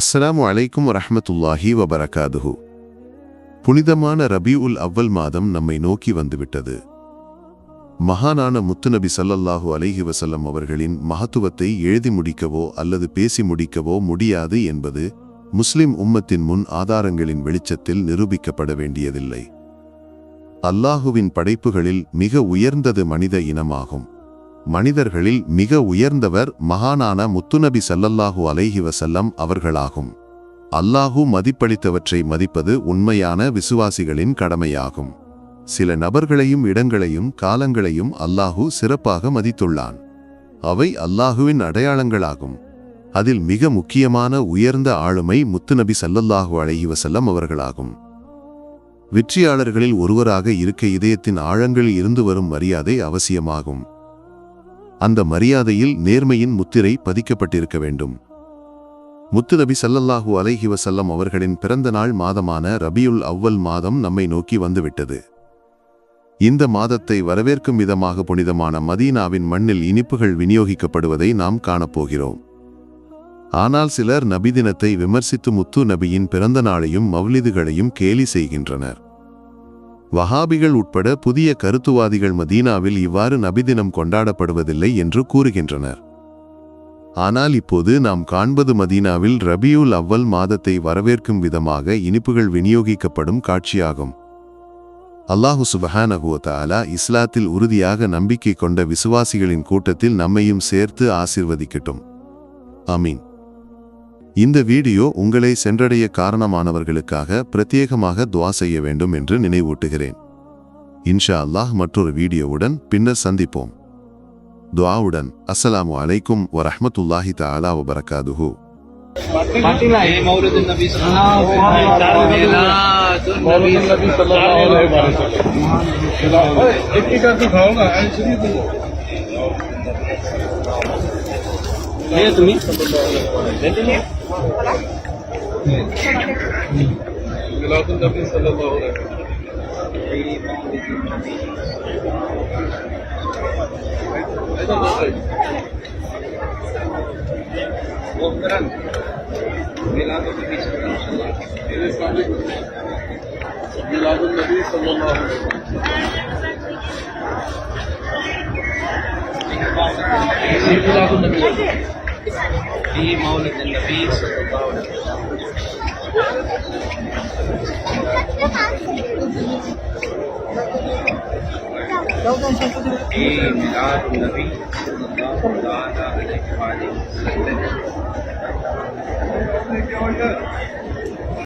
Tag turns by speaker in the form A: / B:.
A: அஸ்ஸலாமு அலைக்கும் ரஹமத்துல்லாஹி வபரகாதுஹு. புனிதமான ரபி உல் அவ்வல் மாதம் நம்மை நோக்கி வந்துவிட்டது. மகானான முத்துநபி சல்லல்லாஹு அலைஹி வசல்லம் அவர்களின் மகத்துவத்தை எழுதி முடிக்கவோ அல்லது பேசி முடிக்கவோ முடியாது என்பது முஸ்லிம் உம்மத்தின் முன் ஆதாரங்களின் வெளிச்சத்தில் நிரூபிக்கப்பட வேண்டியதில்லை. அல்லாஹுவின் படைப்புகளில் மிக உயர்ந்தது மனித இனமாகும். மனிதர்களில் மிக உயர்ந்தவர் மகானான முத்துநபி சல்லல்லாஹூ அலைஹி வசல்லம் அவர்களாகும். அல்லாஹு மதிப்பளித்தவற்றை மதிப்பது உண்மையான விசுவாசிகளின் கடமையாகும். சில நபர்களையும் இடங்களையும் காலங்களையும் அல்லாஹு சிறப்பாக மதித்துள்ளான். அவை அல்லாஹுவின் அடையாளங்களாகும். அதில் மிக முக்கியமான உயர்ந்த ஆளுமை முத்துநபி சல்லல்லாஹு அலைஹி வசல்லம் அவர்களாகும். வெற்றியாளர்களில் ஒருவராக இருக்க இதயத்தின் ஆழங்களில் இருந்து வரும் மரியாதை அவசியமாகும். அந்த மரியாதையில் நேர்மையின் முத்திரை பதிக்கப்பட்டிருக்க வேண்டும். முத்துநபி சல்லல்லாஹூ அலைஹி வசல்லம் அவர்களின் பிறந்த நாள் மாதமான ரபியுல் அவ்வல் மாதம் நம்மை நோக்கி வந்துவிட்டது. இந்த மாதத்தை வரவேற்கும் விதமாக புனிதமான மதீனாவின் மண்ணில் இனிப்புகள் விநியோகிக்கப்படுவதை நாம் காணப்போகிறோம். ஆனால் சிலர் நபிதினத்தை விமர்சித்து முத்து நபியின் பிறந்த நாளையும் மவ்லிதுகளையும் கேலி செய்கின்றனர். வஹாபிகள் உட்பட புதிய கருத்துவாதிகள் மதீனாவில் இவ்வாறு நபிதினம் கொண்டாடப்படுவதில்லை என்று கூறுகின்றனர். ஆனால் இப்போது நாம் காண்பது மதீனாவில் ரபியுல் அவ்வல் மாதத்தை வரவேற்கும் விதமாக இனிப்புகள் விநியோகிக்கப்படும் காட்சியாகும். அல்லாஹு சுபஹானகுவத்தாலா இஸ்லாத்தில் உறுதியாக நம்பிக்கை கொண்ட விசுவாசிகளின் கூட்டத்தில் நம்மையும் சேர்த்து ஆசிர்வதிக்கட்டும். அமீன் இந்த வீடியோ உங்களை சென்றடைய காரணமானவர்களுக்காக பிரத்யேகமாக துவா செய்ய வேண்டும் என்று நினைவூட்டுகிறேன் இன்ஷா அல்லாஹ் மற்றொரு வீடியோவுடன் பின்னர் சந்திப்போம் துஆவுடன் அஸ்ஸலாமு அலைக்கும் வரஹ்மத்துல்லாஹி தஆலா வபரகாதுஹு
B: பாத்தீங்களா ஏ மௌலூது நபி ஸல்லல்லாஹு அலைஹி வஸல்லம் மீலாதுன் நபி
C: सल्लल्लाहु अलैहि वसल्लम एक एक करके खाओ ना एक्चुअली
B: हे तुम्ही भेटले
C: मिलादुन नबी सल्लल्लाहु
B: नबी
C: the
B: Maulid and the Beats of the Bowl. The Milad the Beats of the the Kipadi.